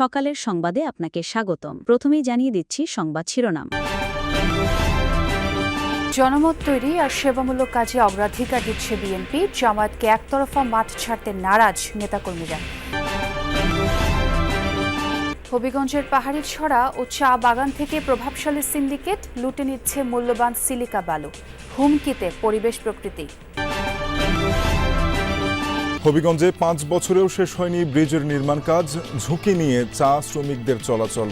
সকালের সংবাদে আপনাকে স্বাগতম। প্রথমেই জানিয়ে দিচ্ছি সংবাদ শিরোনাম। জনমত তৈরি আর সেবামূলক কাজে অগ্রাধিকার দিচ্ছে বিএনপি। জামায়াতকে একতরফা মাঠ ছাড়তে নারাজ নেতাকর্মীরা। হবিগঞ্জের পাহাড়ি ছড়া ও চা বাগান থেকে প্রভাবশালী সিন্ডিকেট লুটে নিচ্ছে মূল্যবান সিলিকা বালু। হুমকিতে পরিবেশ প্রকৃতি। হবিগঞ্জে পাঁচ বছরেও শেষ হয়নি ব্রিজের নির্মাণ কাজ। ঝুঁকি নিয়ে চা শ্রমিকদের চলাচল।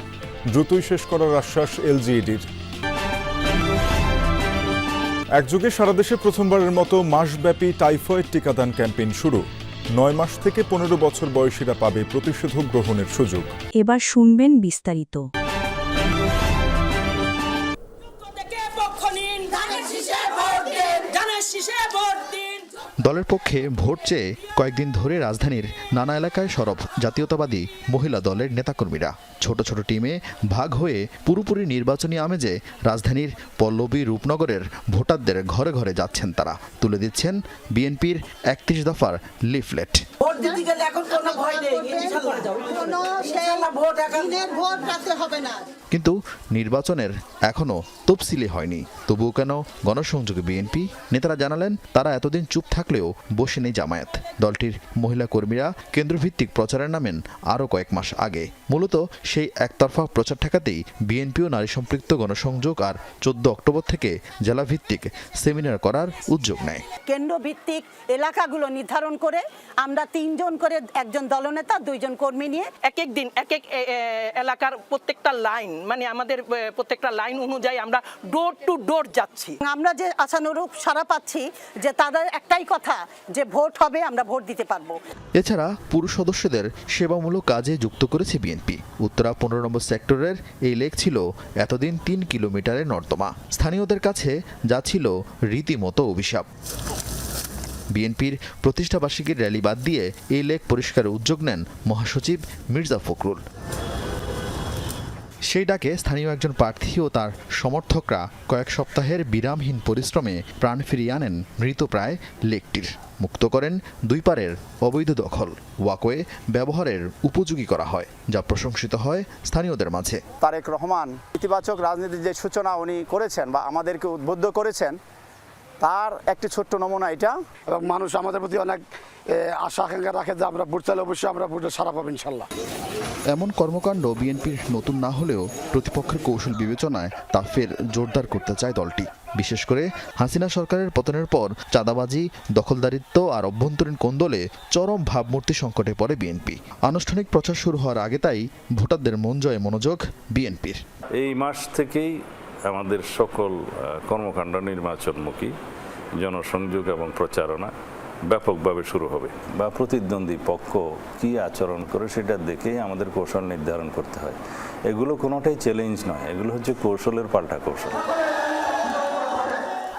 দ্রুতই শেষ করার আশ্বাস এলজিইডির। একযোগে সারা দেশে প্রথমবারের মতো মাসব্যাপী টাইফয়েড টিকাদান ক্যাম্পেইন শুরু। নয় মাস থেকে পনেরো বছর বয়সীরা পাবে প্রতিষেধক গ্রহণের সুযোগ। এবার শুনবেন বিস্তারিত। ধানের শীষে ভোট দিন। দলের পক্ষে ভোট চেয়ে কয়েকদিন ধরে রাজধানীর নানা এলাকায় সরব জাতীয়তাবাদী মহিলা দলের নেতাকর্মীরা। ছোট ছোট টিমে ভাগ হয়ে পুরোপুরি নির্বাচনী আমেজে রাজধানীর পল্লবী রূপনগরের ভোটারদের ঘরে ঘরে যাচ্ছেন তারা। তুলে দিচ্ছেন বিএনপির একত্রিশ দফার লিফলেট। এখন এখন কিন্তু নির্বাচনের এখনও তফসিলি হয়নি। তবুও কেন গণসংযোগে বিএনপি? নেতারা জানালেন তারা এতদিন চুপ থাকলেও বসে নেই জামায়াত। দলটির মহিলা কর্মীরা কেন্দ্রভিত্তিক প্রচারে নামেন আরও কয়েক মাস আগে। মূলত সেই একতরফা প্রচার ঠেকাতেই বিএনপি ও নারী সম্পৃক্ত গণসংযোগ আর চোদ্দ অক্টোবর থেকে জেলাভিত্তিক সেমিনার করার উদ্যোগ নেয়। কেন্দ্র ভিত্তিক এলাকাগুলো নির্ধারণ করে আমরা তিনজন করে একজন দলনেতা দুইজন কর্মী নিয়ে এক এক দিন এক এক এলাকার প্রত্যেকটা লাইন মানে আমাদের প্রত্যেকটা লাইন অনুযায়ী আমরা ডোর টু ডোর যাচ্ছি। আমরা যে আশানুরূপ সারা পাচ্ছি যে তাদের একটাই কথা যে ভোট হবে আমরা ভোট দিতে পারব। এছাড়া পুরুষ সদস্যদের সেবামূলক কাজে যুক্ত করেছে বিএনপি। উত্তরা পনেরো নম্বর সেক্টরের এই লেক ছিল এতদিন তিন কিলোমিটারের নর্দমা। স্থানীয়দের কাছে যা ছিল রীতিমতো অভিশাপ। বিএনপির প্রতিষ্ঠাবার্ষিকীর র্যালি বাদ দিয়ে এই লেক পরিষ্কারের উদ্যোগ নেন মহাসচিব মির্জা ফখরুল। সেই ডাকে স্থানীয় একজন প্রার্থী ও তার সমর্থকরা কয়েক সপ্তাহের বিরামহীন পরিশ্রমে প্রাণ ফিরিয়ে আনেন মৃতপ্রায় লেকটির। মুক্ত করেন দুই পারের অবৈধ দখল ওয়াকওয়ে ব্যবহারের উপযোগী করা হয় যা প্রশংসিত হয় স্থানীয়দের মাঝে। তারেক রহমান ইতিবাচক রাজনীতির যে সূচনা উনি করেছেন বা আমাদেরকে উদ্বুদ্ধ করেছেন তার একটি ছোট্ট নমুনা এটা। এবং মানুষ আমাদের প্রতি অনেক আশা আকাঙ্ক্ষা রাখে যে আমরা ভোট চাইলে অবশ্যই আমরা ভোটে সারা পাবো ইনশাল্লাহ। এমন কর্মকাণ্ড বিএনপির নতুন না হলেও প্রতিপক্ষের কৌশল বিবেচনায় তা ফের জোরদার করতে চায় দলটি। বিশেষ করে হাসিনা সরকারের পতনের পর চাঁদাবাজি, দখলদারিত্ব আর অভ্যন্তরীণ কোন্দলে চরম ভাবমূর্তি সংকটে পড়ে বিএনপি। আনুষ্ঠানিক প্রচার শুরু হওয়ার আগে তাই ভোটারদের মন জয়ে মনোযোগ বিএনপির। এই মাস থেকেই আমাদের সকল কর্মকাণ্ড নির্বাচনমুখী, জনসংযোগ এবং প্রচারণা। ব্যাপকভাবে শুরু হবে। বা প্রতিদ্বন্দ্বী পক্ষ কি আচরণ করে সেটা দেখেই আমাদের কৌশল নির্ধারণ করতে হয়। এগুলো কোনোটাই চ্যালেঞ্জ নয় এগুলো হচ্ছে কৌশলের পাল্টা কৌশল।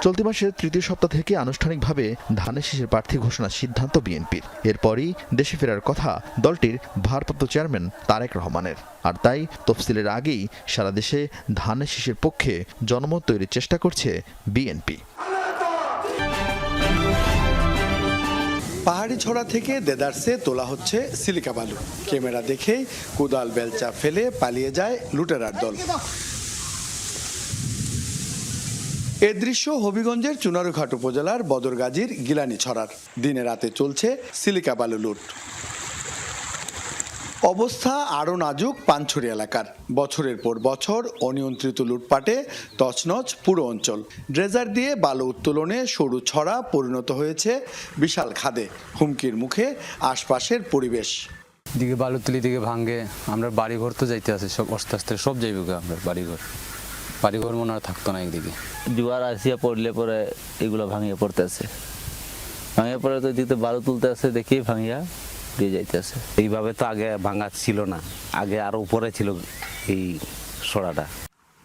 চলতি মাসের তৃতীয় সপ্তাহ থেকে আনুষ্ঠানিকভাবে ধানের শীষের প্রার্থী ঘোষণার সিদ্ধান্ত বিএনপির। এরপরই দেশে ফেরার কথা দলটির ভারপ্রাপ্ত চেয়ারম্যান তারেক রহমানের। আর তাই তফসিলের আগেই সারা দেশে ধানের শীষের পক্ষে জনমত তৈরির চেষ্টা করছে বিএনপি। পাহাড়ি ছড়া থেকে দেদারসে তোলা হচ্ছে সিলিকা বালু। ক্যামেরা দেখে কোদাল বেলচা ফেলে পালিয়ে যায় লুটেরার দল। এ দৃশ্য হবিগঞ্জের চুনারুঘাট উপজেলার বদরগাজীর গিলানি ছড়ার। দিনে রাতে চলছে সিলিকা বালু লুট। অবস্থা আরও নাজুক পানছড়ি এলাকার। বছরের পর বছর অনিয়ন্ত্রিত লুটপাটে তছনছ পুরো অঞ্চল। ড্রেজার দিয়ে বালু উত্তোলনে সরু ছড়া পরিণত হয়েছে বিশাল খাদে। হুমকির মুখে আশপাশের পরিবেশ। দিকে বালু তুলি দিকে ভাঙ্গে আমরা বাড়িঘর তো যাইতে আছে সব আস্তে আস্তে সব যাইব গে আমরা বাড়িঘর। বাড়িঘর মনে আর থাকতো না একদিকে। জোয়ার আসিয়া পড়লে পরে এগুলো ভাঙিয়ে পড়তেছে। ভাঙিয়ে পড়ে তো এদিকে বালু তুলতে আছে দেখি ভাঙিয়া। দিয়ে যাইতেছে। এইভাবে তো আগে ভাঙা ছিল না আগে আরও উপরে ছিল এই সরাটা।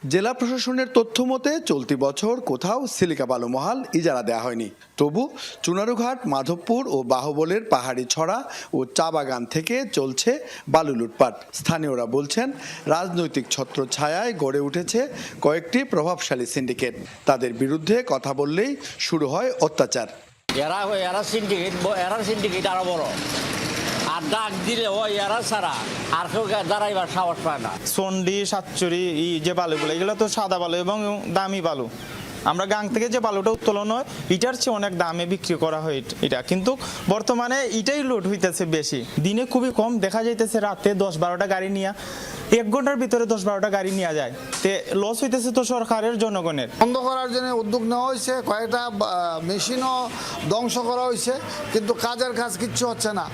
জেলা প্রশাসনের তথ্য মতে চলতি বছর কোথাও সিলিকা বালু মহাল ইজারা দেওয়া হয়নি। তবু চুনারুঘাট মাধবপুর ও বাহুবলের পাহাড়ি ছড়া ও চা বাগান থেকে চলছে বালু লুটপাট। স্থানীয়রা বলছেন রাজনৈতিক ছত্রছায়ায় গড়ে উঠেছে কয়েকটি প্রভাবশালী সিন্ডিকেট। তাদের বিরুদ্ধে কথা বললেই শুরু হয় অত্যাচার। এরা এরা সিন্ডিকেট এরা সিন্ডিকেট আরও বড়। আর ডাক দিলে ওই এরা ছাড়া। আর কেউ দাঁড়াইবার সাহস পায় না। সন্ডি সাতচুরি এই যে বালুগুলো এগুলো তো সাদা বালু এবং দামি বালু। আমরা গাং থেকে যে বালুটা উত্তোলন হয় এটার চেয়ে অনেক দামে বিক্রি করা হয় এটা কিন্তু বর্তমানে এটাই লোড হইতেছে বেশি। দিনে খুবই কম দেখা যাইতেছে রাতে দশ বারোটা গাড়ি নিয়ে এক ঘণ্টার ভিতরে দশ বারোটা গাড়ি নেওয়া যায়। তে লস হইতেছে তো সরকারের জনগণের। বন্ধ করার জন্য উদ্যোগ নেওয়া হয়েছে কয়েকটা মেশিনও ধ্বংস করা হয়েছে কিন্তু কাজের কাজ কিচ্ছু হচ্ছে না।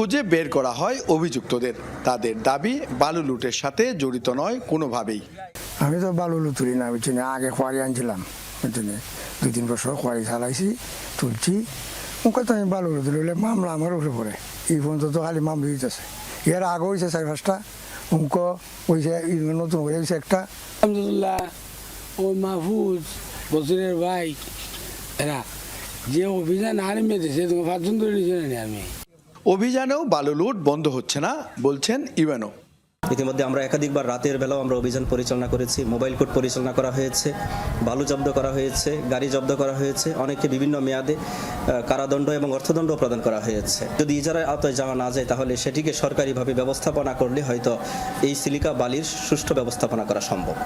খুঁজে বের করা হয় অভিযুক্তদের। তাদের দাবি বালু লুটের সাথে জড়িত নয় কোনোভাবেই। আমি তো বালু তুলি না বুঝছি না আগে খোয়ারি আনছিলাম বুঝছি না দুই তিন বছর খোয়ারি চালাইছি তুলছি। ওকে তো আমি বালু তুলি মামলা আমার উঠে পড়ে। এই পর্যন্ত তো খালি মামলা দিতেছে এর আগে হয়েছে চার পাঁচটা। অঙ্ক হয়েছে নতুন করে হয়েছে একটা। আলহামদুলিল্লাহ ও মাহফুজ বসিরের ভাই এরা যে অভিযান আর্মি দিয়েছে তোমার পাঁচজন ধরে নিয়েছে না আমি। অভিযানেও বালু লুট বন্ধ হচ্ছে না বলছেন ইউএনও। ইতিমধ্যে আমরা একাধিকবার রাতের বেলাও আমরা অভিযান পরিচালনা করেছি মোবাইল কোর্ট পরিচালনা করা হয়েছে বালু জব্দ করা হয়েছে গাড়ি জব্দ করা হয়েছে অনেককে বিভিন্ন মেয়াদে কারাদণ্ড এবং অর্থদণ্ড প্রদান করা হয়েছে। যদি ইজারার আওতায় যাওয়া না যায় তাহলে সেটিকে সরকারিভাবে ব্যবস্থাপনা করলে হয়তো এই সিলিকা বালির সুষ্ঠু ব্যবস্থাপনা করা সম্ভব।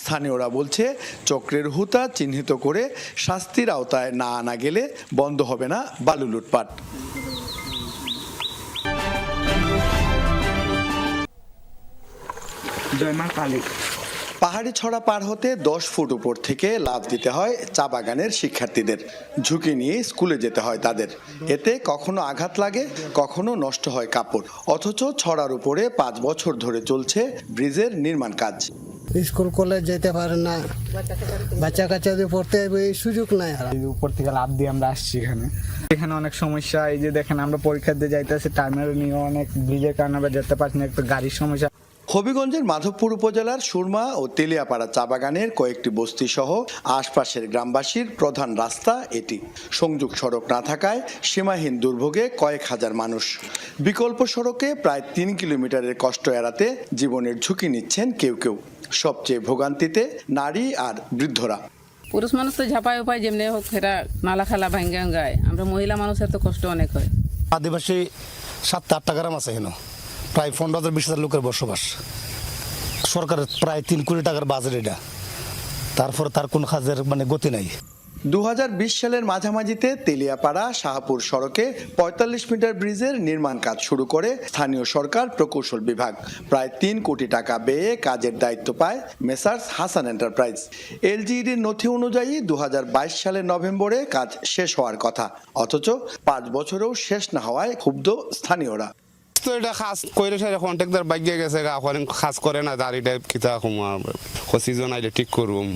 স্থানীয়রা বলছে চক্রের হুতা চিহ্নিত করে শাস্তির আওতায় না আনা গেলে বন্ধ হবে না বালু লুটপাট। পাহাড়ি ছড়া পার হতে দশ ফুট উপর থেকে লাভ দিতে হয় চা বাগানের শিক্ষার্থীদের। ঝুঁকি নিয়ে স্কুলে যেতে হয় তাদের। এতে কখনো আঘাত লাগে কখনো নষ্ট হয় কাপড়। অথচ ছড়ার উপরে পাঁচ বছর ধরে চলছে ব্রিজের নির্মাণ কাজ। স্কুল কলেজ যেতে পারে না। বাচ্চা কাচ্চাদের পড়তে হবে এই সুযোগ নাই আর। উপর থেকে লাভ দিয়ে আমরা আসছি এখানে। এখানে অনেক সমস্যা এই যে দেখেন আমরা পরীক্ষা দিয়ে যাইতেছি টাইমের নিয়ে অনেক ব্রিজের কারণে আমরা যেতে পারছি না একটু গাড়ির সমস্যা। হবিগঞ্জের মাধবপুর উপজেলার সুরমা ও তেলিয়াপাড়া চা বাগানের কয়েকটি বস্তি সহ আশপাশের গ্রামবাসীর প্রধান রাস্তা এটি। সংযোগ সড়ক না থাকায় সীমাহীন দুর্ভোগে কয়েক হাজার মানুষ। বিকল্প সড়কে প্রায় তিন কিলোমিটারের কষ্ট এড়াতে জীবনের ঝুঁকি নিচ্ছেন কেউ কেউ। সবচেয়ে ভোগান্তিতে নারী আর বৃদ্ধরা। পুরুষ মানুষ তো ঝাপায় উপায় যেমনি হোক সেটা নালা খালা ভাঙ্গা গায় আমরা মহিলা মানুষের তো কষ্ট অনেক হয়। আদিবাসী সাতটা আটটা গ্রাম আছে এখানে। প্রায় পনেরো হাজার, বিশ হাজার লোকের বসবাস। সরকারের প্রায় তিন কোটি টাকার বাজেট এটা। তারপরে তার কোন কাজের মানে গতি নাই। দু হাজার বিশ সালের মাঝামাঝিতে তেলিয়াপাড়া শাহপুর সড়কে ৪৫ মিটার ব্রিজের নির্মাণ কাজ শুরু করে স্থানীয় সরকার প্রকৌশল বিভাগ। প্রায় তিন কোটি টাকা ব্যয়ে কাজের দায়িত্ব পায় মেসার্স হাসান এন্টারপ্রাইজ। এলজিইডির নথি অনুযায়ী দু হাজার বাইশ সালের নভেম্বরে কাজ শেষ হওয়ার কথা। অথচ পাঁচ বছরেও শেষ না হওয়ায় ক্ষুব্ধ স্থানীয়রা। তো এটা খাস কইরে সেটা কন্ট্রাক্টর বাইকে গেছে গা করেন খাস করে না দাঁড়ি টাইপ কিতা সিজন আইলে ঠিক করুম।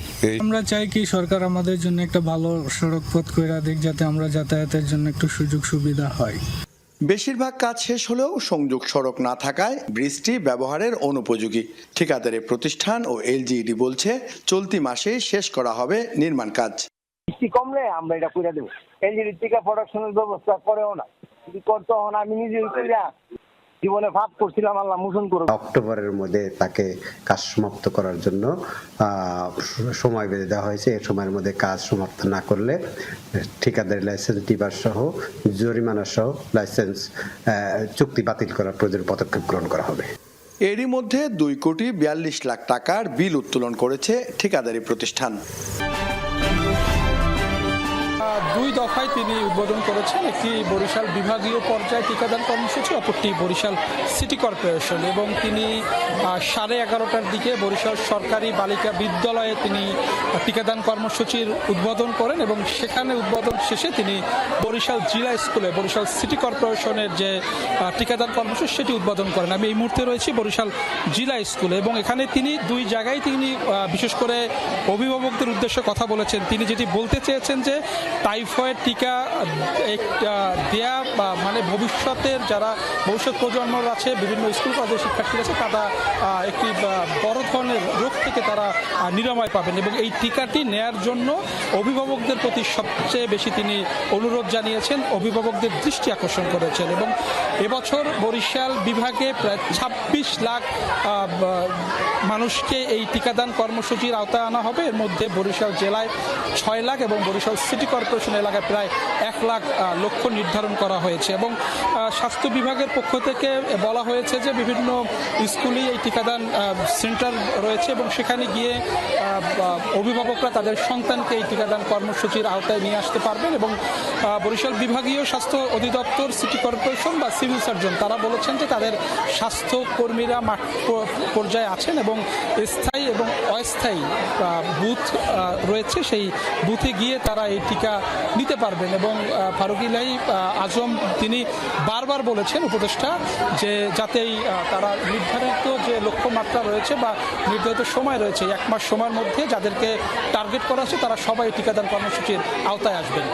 আমরা চাই কি সরকার আমাদের জন্য একটা ভালো সড়ক পথ করে দিক যাতে আমরা যাতায়াতের জন্য একটু সুযোগ সুবিধা হয়। বেশিরভাগ কাজ শেষ হলেও সংযোগ সড়ক না থাকায় ব্রিজটি ব্যবহারের অনুপযোগী। ঠিকাদারি প্রতিষ্ঠান ও এলজিইডি বলছে চলতি মাসেই শেষ করা হবে নির্মাণ কাজ। বৃষ্টি কমলে আমরা এটা করে দেবো। এলজিডি থেকে প্রোডাকশনের ব্যবস্থা করেও না। যদি করতে হন আমি নিজে কইরা জীবনে ভাব করছিলাম আল্লাহ মোচন করব অক্টোবরের মধ্যে তাকে কাজ সমাপ্ত করার জন্য আহ, সময় বেঁধে দেওয়া হয়েছে। এই সময়ের মধ্যে কাজ সমাপ্ত না করলে ঠিকাদারি লাইসেন্স দিবার সহ জরিমানা সহ লাইসেন্স আহ, চুক্তি বাতিল করার প্রয়োজন পদক্ষেপ গ্রহণ করা হবে। এরই মধ্যে দুই কোটি বিয়াল্লিশ লাখ টাকার বিল উত্তোলন করেছে ঠিকাদারি প্রতিষ্ঠান। দুই দফায় তিনি উদ্বোধন করেছেন। একটি বরিশাল বিভাগীয় পর্যায়ে টিকাদান কর্মসূচি, অপরটি বরিশাল সিটি কর্পোরেশন এবং তিনি সাড়ে এগারোটার দিকে বরিশাল সরকারি বালিকা বিদ্যালয়ে তিনি টিকাদান কর্মসূচির উদ্বোধন করেন এবং সেখানে উদ্বোধন শেষে তিনি বরিশাল জেলা স্কুলে, বরিশাল সিটি কর্পোরেশনের যে টিকাদান কর্মসূচি সেটি উদ্বোধন করেন। আমি এই মুহূর্তে রয়েছি বরিশাল জেলা স্কুলে এবং এখানে তিনি দুই জায়গায় তিনি বিশেষ করে অভিভাবকদের উদ্দেশ্যে কথা বলেছেন। তিনি যেটি বলতে চেয়েছেন যে টাইফয়েড টিকা দেয়া বা মানে ভবিষ্যতের যারা ভবিষ্যৎ প্রজন্ম আছে, বিভিন্ন স্কুল, কলেজের শিক্ষার্থী আছে, তারা একটি বড় ধরনের রোগ থেকে তারা নিরাময় পাবেন এবং এই টিকাটি নেয়ার জন্য অভিভাবকদের প্রতি সবচেয়ে বেশি তিনি অনুরোধ জানিয়েছেন, অভিভাবকদের দৃষ্টি আকর্ষণ করেছেন এবং এবছর বরিশাল বিভাগে প্রায় ছাব্বিশ লাখ মানুষকে এই টিকাদান কর্মসূচির আওতায় আনা হবে। এর মধ্যে বরিশাল জেলায় ছয় লাখ এবং বরিশাল সিটি কর্পোরেশন কর্পোরেশন এলাকায় প্রায় এক লাখ লক্ষ্য নির্ধারণ করা হয়েছে এবং স্বাস্থ্য বিভাগের পক্ষ থেকে বলা হয়েছে যে বিভিন্ন স্কুলেই এই টিকাদান সেন্টার রয়েছে এবং সেখানে গিয়ে অভিভাবকরা তাদের সন্তানকে এই টিকাদান কর্মসূচির আওতায় নিয়ে আসতে পারবেন এবং বরিশাল বিভাগীয় স্বাস্থ্য অধিদপ্তর, সিটি কর্পোরেশন বা সিভিল সার্জন তারা বলেছেন যে তাদের স্বাস্থ্য কর্মীরা মাঠ পর্যায়ে আছেন এবং স্থায়ী এবং অস্থায়ী বুথ রয়েছে। সেই বুথে গিয়ে তারা এই টিকা নিতে পারবেন এবং ফারুকিলাই আজম তিনি বারবার বলেছেন উপদেষ্টা যে যাতেই তারা নির্ধারিত যে লক্ষ্যমাত্রা রয়েছে বা নির্ধারিত সময় রয়েছে, এক মাস সময়ের মধ্যে যাদেরকে টার্গেট করা আছে, তারা সবাই টিকাদান কর্মসূচির আওতায় আসবেন।